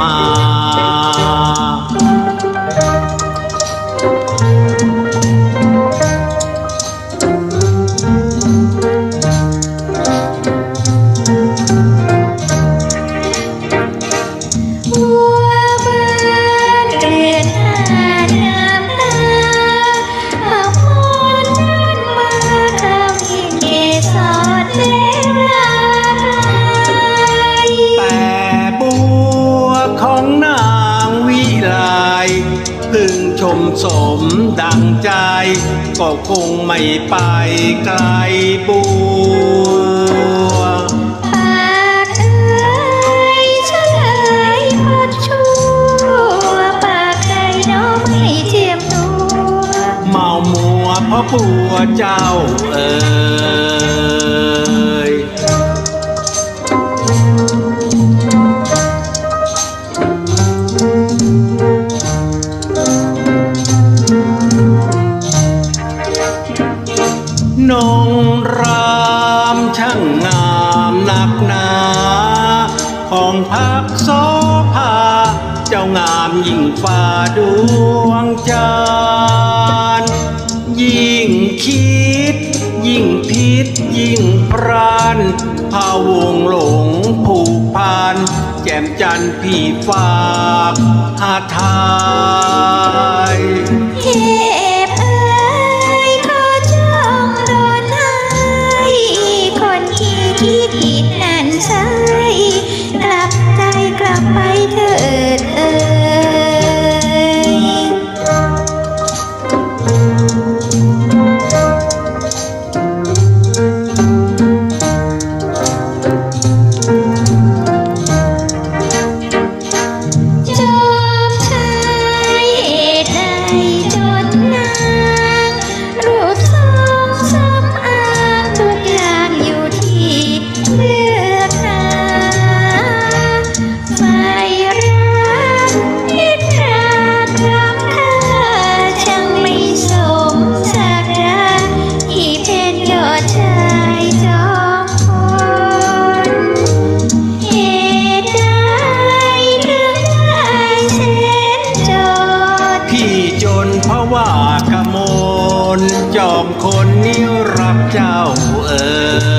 มา มสมดังใจ ก็คงไม่ไปไกลบัวปากเอ่ยเฉลยพัดชั่วปากใครน้อไม่เจียมตัว เมามัวเพราะผัวเจ้าเอ่ย ของพักโสภา เจ้างามยิ่งฝ่าดวงจันทร์ยิ่งคิด ยิ่งพิษ ยิ่งพรานพาวงหลงผูกพันแจ่มจันทร์พี่ฝากหาทาย ว่ากมลจอมคนนิรักเจ้าเออ